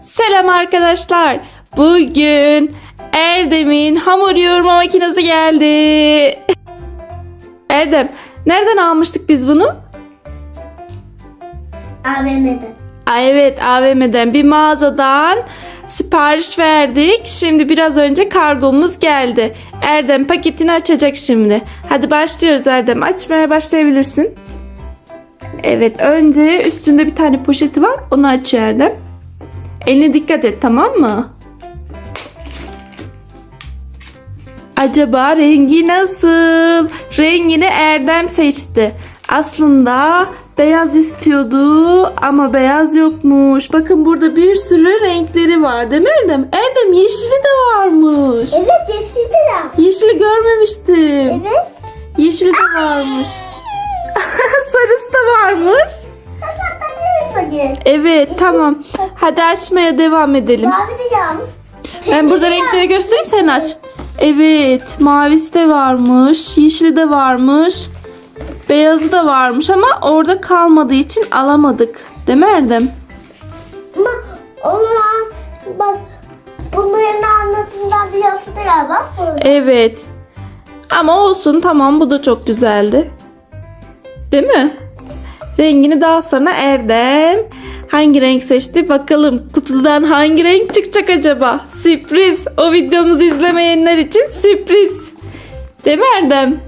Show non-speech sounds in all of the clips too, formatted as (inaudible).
Selam arkadaşlar. Bugün Erdem'in hamur yoğurma makinesi geldi. Erdem, nereden almıştık biz bunu? AVM'de. Aa, evet, AVM'den bir mağazadan sipariş verdik. Şimdi biraz önce kargomuz geldi. Erdem paketini açacak şimdi. Hadi başlıyoruz Erdem. Açmaya başlayabilirsin. Evet, önce üstünde bir tane poşeti var. Onu açıyor Erdem. Eline dikkat et tamam mı? Acaba rengi nasıl? Rengini Erdem seçti. Aslında beyaz istiyordu ama beyaz yokmuş. Bakın burada bir sürü renkleri var değil mi Erdem? Erdem yeşili de varmış. Evet yeşildi de. Yeşili görmemiştim. Evet. Yeşili de varmış. (laughs) Sarısı da varmış. Hadi. Evet tamam. Hadi açmaya devam edelim. Mavi de yalnız. Ben burada renkleri göstereyim sen aç. Evet mavisi de varmış. Yeşili de varmış. Beyazı da varmış ama orada kalmadığı için alamadık. Değil mi Erdem? Ama onun bak bunların anlatımdan bir yazısı da galiba. Evet. Ama olsun tamam bu da çok güzeldi. Değil mi? Rengini daha sonra Erdem hangi renk seçti bakalım kutudan hangi renk çıkacak acaba? Sürpriz. O videomuzu izlemeyenler için sürpriz. Değil mi Erdem?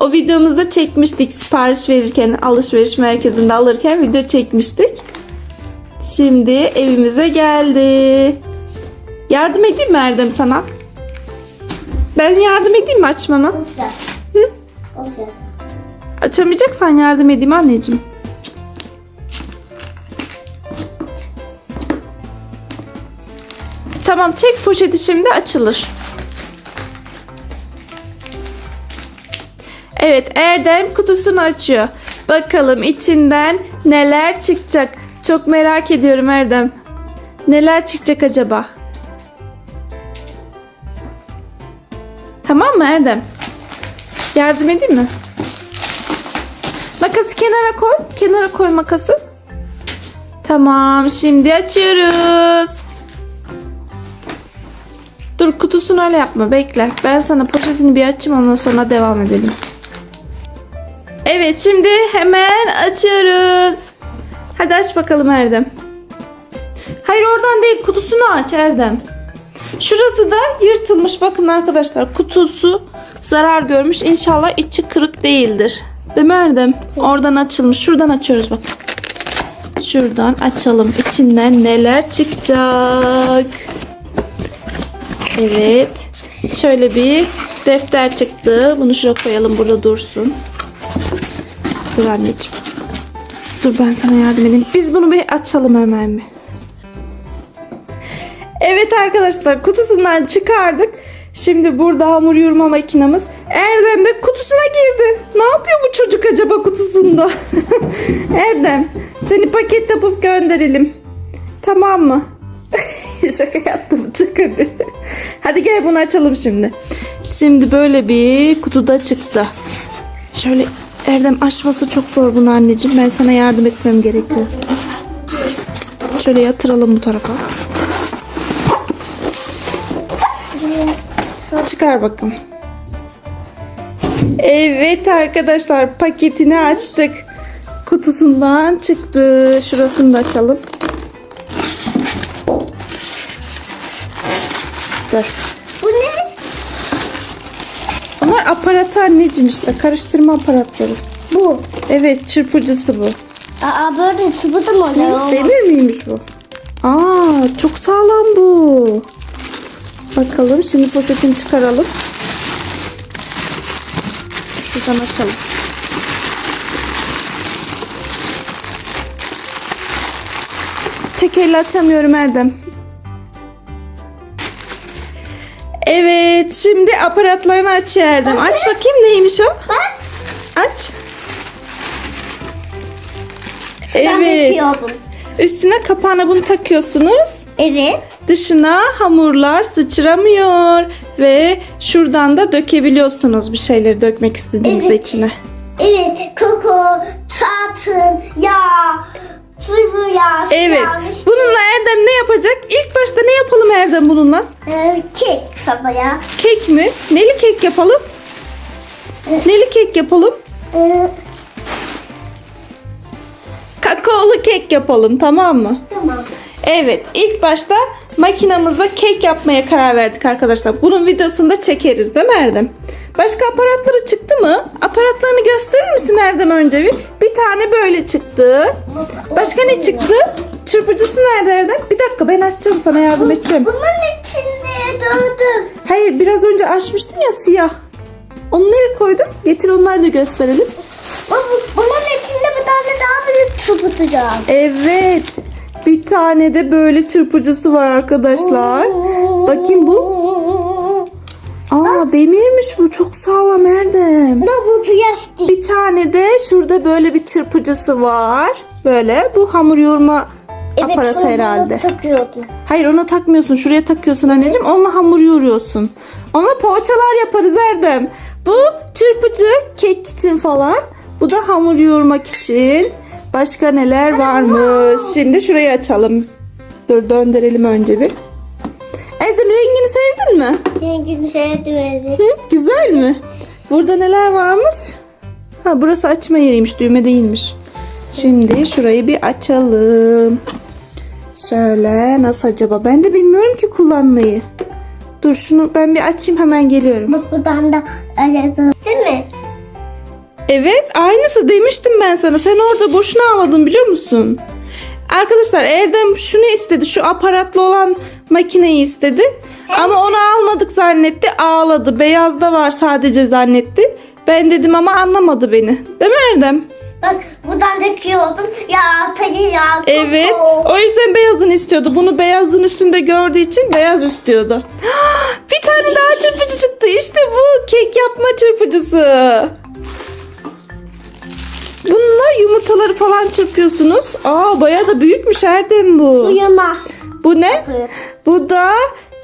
O videomuzda çekmiştik sipariş verirken alışveriş merkezinde alırken video çekmiştik. Şimdi evimize geldi. Yardım edeyim mi Erdem sana? Ben yardım edeyim mi açmana? Hı? Açamayacaksan yardım edeyim anneciğim. Tamam çek poşeti şimdi açılır. Evet Erdem kutusunu açıyor. Bakalım içinden neler çıkacak. Çok merak ediyorum Erdem. Neler çıkacak acaba? Tamam mı Erdem? Yardım edeyim mi? Makası kenara koy. Kenara koy makası. Tamam şimdi açıyoruz. Dur kutusunu öyle yapma bekle. Ben sana poşetini bir açayım ondan sonra devam edelim. Evet şimdi hemen açıyoruz. Hadi aç bakalım Erdem. Hayır oradan değil kutusunu aç Erdem. Şurası da yırtılmış. Bakın arkadaşlar kutusu zarar görmüş. İnşallah içi kırık değildir. Değil mi Erdem? Oradan açılmış. Şuradan açıyoruz bak. Şuradan açalım. İçinden neler çıkacak. Evet. Şöyle bir defter çıktı. Bunu şuraya koyalım. Burada dursun. Dur anneciğim. Dur ben sana yardım edeyim. Biz bunu bir açalım hemen bir. Evet arkadaşlar kutusundan çıkardık. Şimdi burada hamur yoğurma makinamız. Erdem de kutusuna girdi. Ne yapıyor bu çocuk acaba kutusunda? (laughs) Erdem seni paket yapıp gönderelim. Tamam mı? (laughs) Şaka yaptım çık hadi. Hadi gel bunu açalım şimdi. Şimdi böyle bir kutuda çıktı. Şöyle Erdem açması çok zor bunu anneciğim. Ben sana yardım etmem gerekiyor. Şöyle yatıralım bu tarafa. Çıkar bakın. Evet arkadaşlar paketini açtık. Kutusundan çıktı. Şurasını da açalım. Dur. Bu ne? Bunlar aparat anneciğim işte. Karıştırma aparatları. Bu. Evet çırpıcısı bu. Aa böyle da mı oluyor? Neymiş demir miymiş bu? Aa çok sağlam bu. Bakalım şimdi poşetini çıkaralım. Şuradan açalım. Tek elle açamıyorum Erdem. Evet şimdi aparatlarını aç Erdem. Aç bakayım neymiş o? Bak. Aç. Ben Evet. Üstüne kapağına bunu takıyorsunuz. Evet. Dışına hamurlar sıçramıyor ve şuradan da dökebiliyorsunuz bir şeyleri dökmek istediğinizde Evet. içine. Evet. Koko, tatın, yağ, sıvı yağ. Evet. Bununla Erdem ne yapacak? yapacak? İlk başta ne yapalım Erdem bununla? Ee, kek sabaya. Kek mi? Neli kek yapalım? Neli kek yapalım? Kakaolu kek yapalım tamam mı? tamam. Evet ilk başta makinamızla kek yapmaya karar verdik arkadaşlar. Bunun videosunu da çekeriz değil mi Erdem? Başka aparatları çıktı mı? Aparatlarını gösterir misin Erdem önce bir? Bir tane böyle çıktı. Başka ne çıktı? Çırpıcısı nerede Erdem? Bir dakika ben açacağım sana yardım edeceğim. Bunun içinde doğdum. Hayır biraz önce açmıştın ya siyah. Onu nereye koydun? Getir onları da gösterelim. Bunun içinde bir tane daha büyük çubutacağım. Evet. Bir tane de böyle çırpıcısı var arkadaşlar. Bakayım bu. Aa demirmiş bu. Çok sağlam Erdem. Bir tane de şurada böyle bir çırpıcısı var. Böyle. Bu hamur yoğurma aparatı sonra bunu herhalde. takıyordum. Hayır ona takmıyorsun. Şuraya takıyorsun anneciğim. Onunla hamur yoğuruyorsun. Onunla poğaçalar yaparız Erdem. Bu çırpıcı kek için falan. Bu da hamur yoğurmak için. Başka neler varmış? Şimdi şurayı açalım. Dur döndürelim önce bir. Erdem rengini sevdin mi? Rengini sevdim. Hı, güzel mi? Burada neler varmış? Ha burası açma yeriymiş. Düğme değilmiş. Şimdi şurayı bir açalım. Şöyle nasıl acaba? Ben de bilmiyorum ki kullanmayı. Dur şunu ben bir açayım hemen geliyorum. Bak buradan da arasın. Değil mi? Evet aynısı demiştim ben sana. Sen orada boşuna ağladın biliyor musun? Arkadaşlar Erdem şunu istedi. Şu aparatlı olan makineyi istedi. Ama onu almadık zannetti. Ağladı. Beyazda var sadece zannetti. Ben dedim ama anlamadı beni. Değil mi Erdem? Bak buradan döküyordun. Ya tayı ya. Evet. O yüzden beyazını istiyordu. Bunu beyazın üstünde gördüğü için beyaz istiyordu. (gasps) Bir tane daha çırpıcı çıktı. İşte bu kek yapma çırpıcısı. Bununla yumurtaları falan çırpıyorsunuz. Aa bayağı da büyükmüş Erdem bu. Uyuma. Bu ne? Bu da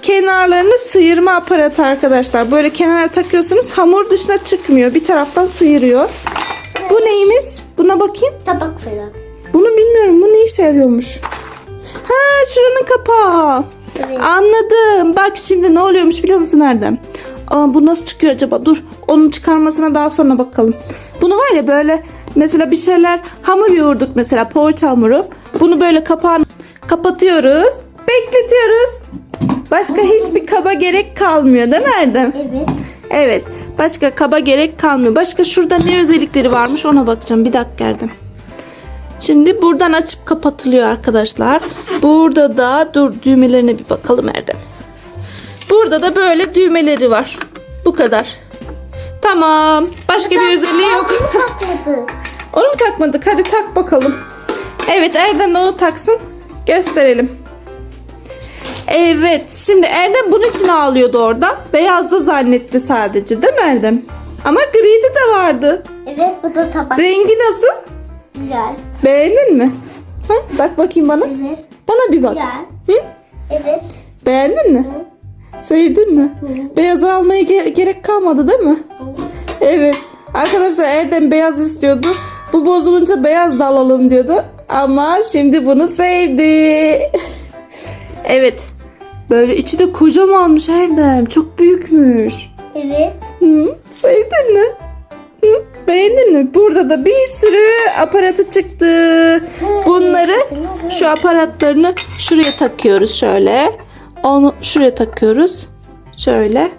kenarlarını sıyırma aparatı arkadaşlar. Böyle kenara takıyorsunuz hamur dışına çıkmıyor. Bir taraftan sıyırıyor. Bu neymiş? Buna bakayım. Tabak fırlat. Bunu bilmiyorum. Bu ne işe yarıyormuş? Ha şuranın kapağı. Evet. Anladım. Bak şimdi ne oluyormuş biliyor musun Erdem? Aa, bu nasıl çıkıyor acaba? Dur. Onun çıkarmasına daha sonra bakalım. Bunu var ya böyle mesela bir şeyler hamur yoğurduk mesela poğaça hamuru. Bunu böyle kapağını kapatıyoruz. Bekletiyoruz. Başka hiçbir kaba gerek kalmıyor değil mi Erdem? Evet. Evet. Başka kaba gerek kalmıyor. Başka şurada ne özellikleri varmış ona bakacağım. Bir dakika Erdem. Şimdi buradan açıp kapatılıyor arkadaşlar. Burada da dur düğmelerine bir bakalım Erdem. Burada da böyle düğmeleri var. Bu kadar. Tamam. Başka bir özelliği yok. Onu mu takmadık? Hadi tak bakalım. Evet Erdem de onu taksın. Gösterelim. Evet. Şimdi Erdem bunun için ağlıyordu orada. Beyazda zannetti sadece değil mi Erdem? Ama gride de vardı. Evet bu da tabak. Rengi nasıl? Güzel. Beğendin mi? Ha? Bak bakayım bana. Evet. Bana bir bak. Güzel. Hı? Evet. Beğendin mi? Sevdin mi? Beyaz almaya ge- gerek kalmadı değil mi? Evet. Arkadaşlar Erdem beyaz istiyordu. Bu bozulunca beyaz da alalım diyordu. Ama şimdi bunu sevdi. evet. Böyle içi de kocamanmış Erdem. Çok büyükmüş. Evet. Hı, sevdin mi? Hı, beğendin mi? Burada da bir sürü aparatı çıktı. Bunları şu aparatlarını şuraya takıyoruz şöyle. Onu şuraya takıyoruz. Şöyle.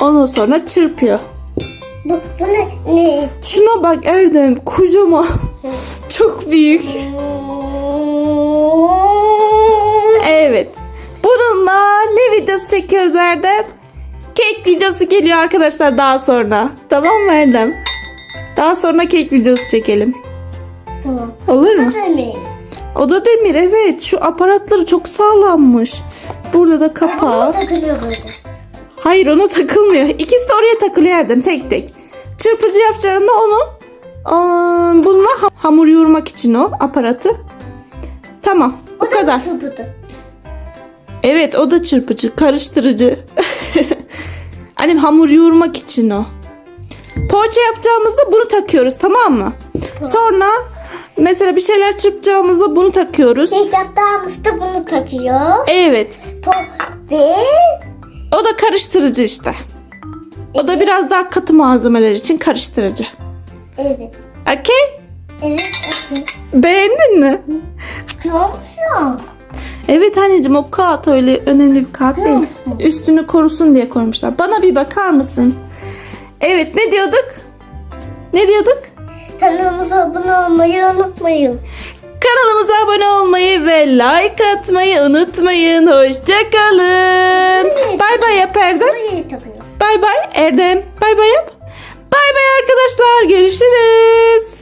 Ondan sonra çırpıyor. Bu, bu ne? Ne? Şuna bak Erdem kocaman. Çok büyük. Evet. Bununla ne videosu çekiyoruz Erdem? Kek videosu geliyor arkadaşlar daha sonra. Tamam mı Erdem? Daha sonra kek videosu çekelim. Tamam. Olur mu? Ne? O da demir evet. Şu aparatları çok sağlammış. Burada da kapağı. Hayır ona takılmıyor. İkisi de oraya takılıyor Erdem tek tek. Çırpıcı yapacağında onu aa, bununla ha- hamur yoğurmak için o aparatı. Tamam bu da kadar. Tıpıdı. Evet o da çırpıcı, karıştırıcı. (laughs) Annem hamur yoğurmak için o. Poğaça yapacağımızda bunu takıyoruz tamam mı? Sonra Mesela bir şeyler çırpacağımızda bunu takıyoruz. Kek yaptığımızda bunu takıyor. Evet. Po- Ve O da karıştırıcı işte. O da biraz daha katı malzemeler için karıştırıcı. evet. Okey? Evet. okey. Beğendin mi? Olmuş ya? Evet anneciğim o kağıt öyle önemli bir kağıt değil. Üstünü korusun diye koymuşlar. Bana bir bakar mısın? Evet ne diyorduk? Ne diyorduk? Kanalımıza abone olmayı unutmayın. Kanalımıza abone olmayı ve like atmayı unutmayın. Hoşçakalın. Bay bay yap Erdem. Burayı takıyor. Bay bay Erdem. Bay bay yap. Bay bay arkadaşlar. Görüşürüz.